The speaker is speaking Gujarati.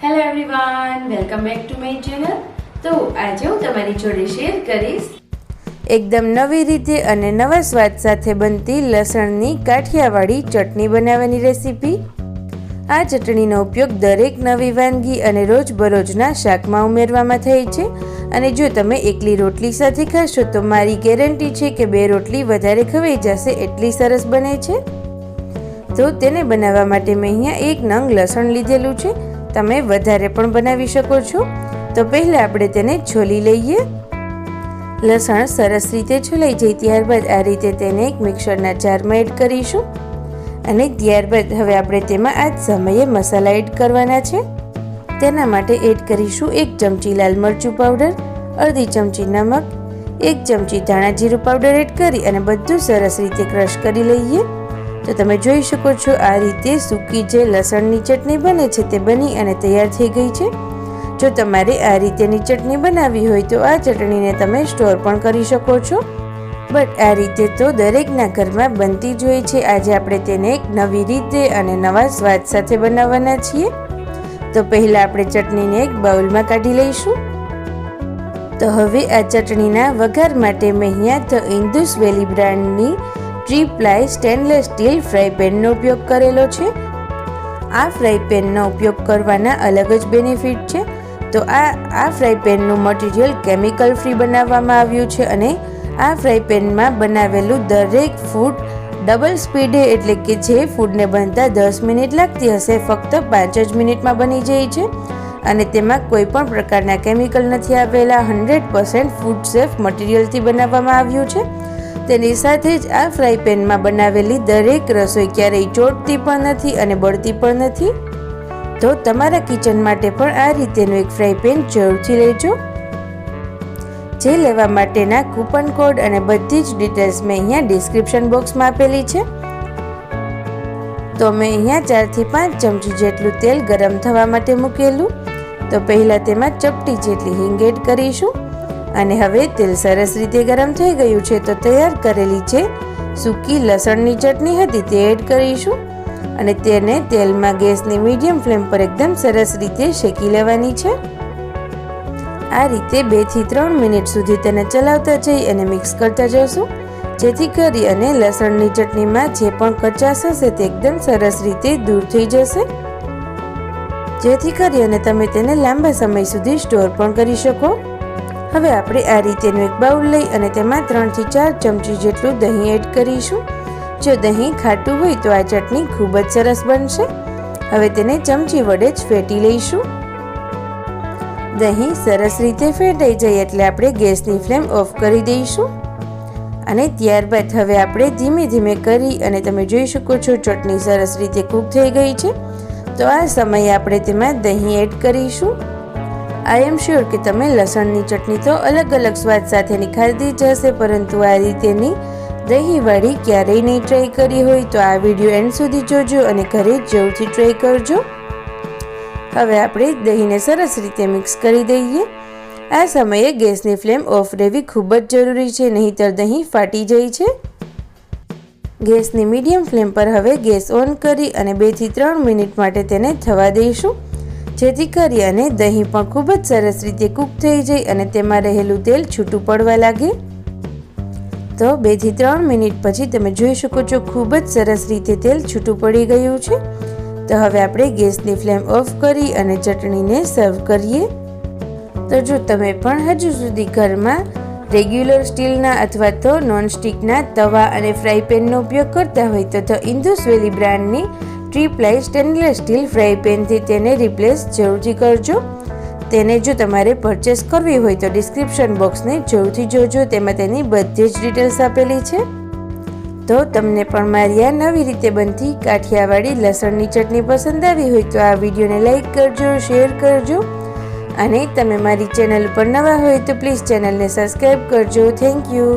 Hello everyone welcome back to my channel તો આજે હું તમારી જોડે શેર કરીશ એકદમ નવી રીતે અને નવા સ્વાદ સાથે બનતી લસણની કાઠિયાવાડી ચટણી બનાવવાની રેસીપી આ ચટણીનો ઉપયોગ દરેક નવી વાનગી અને રોજબરોજના શાકમાં ઉમેરવામાં થાય છે. અને જો તમે એકલી રોટલી સાથે ખાશો તો મારી ગેરંટી છે કે બે રોટલી વધારે ખવાઈ જશે એટલી સરસ બને છે. તો તેને બનાવવા માટે મેં અહીંયા એક નંગ લસણ લીધેલું છે. તમે વધારે પણ બનાવી શકો છો. તો પહેલાં આપણે તેને છોલી લઈએ. લસણ સરસ રીતે છોલાઈ જાય ત્યારબાદ આ રીતે તેને એક મિક્સરના જારમાં એડ કરીશું. અને ત્યારબાદ હવે આપણે તેમાં આ જ સમયે મસાલા એડ કરવાના છે. તેના માટે એડ કરીશું એક ચમચી લાલ મરચું પાવડર, અડધી ચમચી નમક, એક ચમચી ધાણા જીરું પાવડર એડ કરી અને બધું સરસ રીતે ક્રશ કરી લઈએ. તો તમે જોઈ શકો છો આ રીતે સૂકી જે લસણની ચટણી બને છે તે બની અને તૈયાર થઈ ગઈ છે. જો તમારે આ રીતેની ચટણી બનાવવી હોય તો આ ચટણીને તમે સ્ટોર પણ કરી શકો છો. બટ આ રીતે તો દરેકના ઘરમાં બનતી જ હોય છે. આજે આપણે તેને એક નવી રીતે અને નવા સ્વાદ સાથે બનાવવાના છીએ. તો પહેલાં આપણે ચટણીને એક બાઉલમાં કાઢી લઈશું. તો હવે આ ચટણીના વઘાર માટે મેં અહીંયા ધ ઇન્દુસ વેલી બ્રાન્ડની tri ply stainless steel fry પેનનો ઉપયોગ કરેલો છે. આ ફ્રાય પેનનો ઉપયોગ કરવાના અલગ જ બેનિફિટ છે. તો આ આ ફ્રાય પેનનું મટીરિયલ કેમિકલ ફ્રી બનાવવામાં આવ્યું છે અને આ ફ્રાય પેનમાં બનાવેલું દરેક ફૂડ ડબલ સ્પીડે એટલે કે જે ફૂડને બનતા દસ મિનિટ લાગતી હશે, ફક્ત પાંચ જ મિનિટમાં બની જાય છે. અને તેમાં કોઈ પણ પ્રકારના કેમિકલ નથી આવેલા. હંડ્રેડ પર્સન્ટ ફૂડ સેફ મટીરિયલથી બનાવવામાં આવ્યું છે. તેની સાથે જ આ ફ્રાય પેનમાં બનાવેલી દરેક રસોઈ ક્યારેય ચોટતી પણ નથી અને બળતી પણ નથી. તો તમારા કિચન માટે પણ આ રીતેનું એક ફ્રાય પેન જરૂરથી લેજો. જે લેવા માટેના કૂપન કોડ અને બધી જ ડિટેલ્સ મેં અહીંયા ડિસ્ક્રિપ્શન બોક્સમાં આપેલી છે. તો મેં અહીંયા ચારથી પાંચ ચમચી જેટલું તેલ ગરમ થવા માટે મૂકેલું. તો પહેલાં તેમાં ચપટી જેટલી હિંગ એડ કરીશું. અને હવે તેલ સરસ રીતે ગરમ થઈ ગયું છે તો તૈયાર કરેલી છે સૂકી લસણની ચટણી હતી તે એડ કરીશું. અને તેને તેલમાં ગેસની મીડિયમ ફ્લેમ પર એકદમ સરસ રીતે શેકી લેવાની છે. આ રીતે બેથી ત્રણ મિનિટ સુધી તેને ચલાવતા જઈ અને મિક્સ કરતા જઈશું. જેથી કરી અને લસણની ચટણીમાં જે પણ કચાશ હશે તે એકદમ સરસ રીતે દૂર થઈ જશે. જેથી કરી અને તમે તેને લાંબા સમય સુધી સ્ટોર પણ કરી શકો. હવે આપણે આ રીતેનું એક બાઉલ લઈ અને તેમાં ત્રણથી ચાર ચમચી જેટલું દહીં એડ કરીશું. જો દહીં ખાટું હોય તો આ ચટણી ખૂબ જ સરસ બનશે. હવે તેને ચમચી વડે જ ફેટી લઈશું. દહીં સરસ રીતે ફેટાઈ જાય એટલે આપણે ગેસની ફ્લેમ ઓફ કરી દઈશું. અને ત્યારબાદ હવે આપણે ધીમે ધીમે કરી અને તમે જોઈ શકો છો ચટણી સરસ રીતે કૂક થઈ ગઈ છે. તો આ સમયે આપણે તેમાં દહીં એડ કરીશું. આઈ એમ શ્યોર કે તમે લસણની ચટણી તો અલગ અલગ સ્વાદ સાથેની ખાધી જ હશે, પરંતુ આ રીતેની દહીંવાળી ક્યારેય નહીં ટ્રાય કરી હોય તો આ વીડિયો એન્ડ સુધી જોજો અને ઘરે જરૂરથી ટ્રાય કરજો. હવે આપણે દહીંને સરસ રીતે મિક્સ કરી દઈએ. આ સમયે ગેસની ફ્લેમ ઓફ રહેવી ખૂબ જ જરૂરી છે, નહીંતર દહીં ફાટી જાય છે. ગેસની મીડિયમ ફ્લેમ પર હવે ગેસ ઓન કરી અને બેથી ત્રણ મિનિટ માટે તેને થવા દઈશું. જેથી કરી અને દહીં પણ ખૂબ જ સરસ રીતે કૂક થઈ જાય અને તેમાં રહેલું તેલ છૂટું પડવા લાગે. તો બેથી ત્રણ મિનિટ પછી તમે જોઈ શકો છો ખૂબ જ સરસ રીતે તેલ છૂટું પડી ગયું છે. તો હવે આપણે ગેસની ફ્લેમ ઓફ કરી અને ચટણીને સર્વ કરીએ. તો જો તમે પણ હજુ સુધી ઘરમાં રેગ્યુલર સ્ટીલના અથવા તો નોનસ્ટિકના તવા અને ફ્રાય પેનનો ઉપયોગ કરતા હોય તો ધ ઇન્દુસ બ્રાન્ડની tri ply stainless steel fry પેનથી તેને રિપ્લેસ જરૂરથી કરજો. તેને જો તમારે પરચેસ કરવી હોય તો ડિસ્ક્રિપ્શન બોક્સને જરૂરથી જોજો, તેમાં તેની બધી જ ડિટેલ્સ આપેલી છે. તો તમને પણ મારી આ નવી રીતે બનતી કાઠિયાવાડી લસણની ચટણી પસંદ આવી હોય તો આ વિડીયોને લાઇક કરજો શેર કરજો. અને તમે મારી ચેનલ પર નવા હોય તો પ્લીઝ ચેનલને સબસ્ક્રાઈબ કરજો. Thank you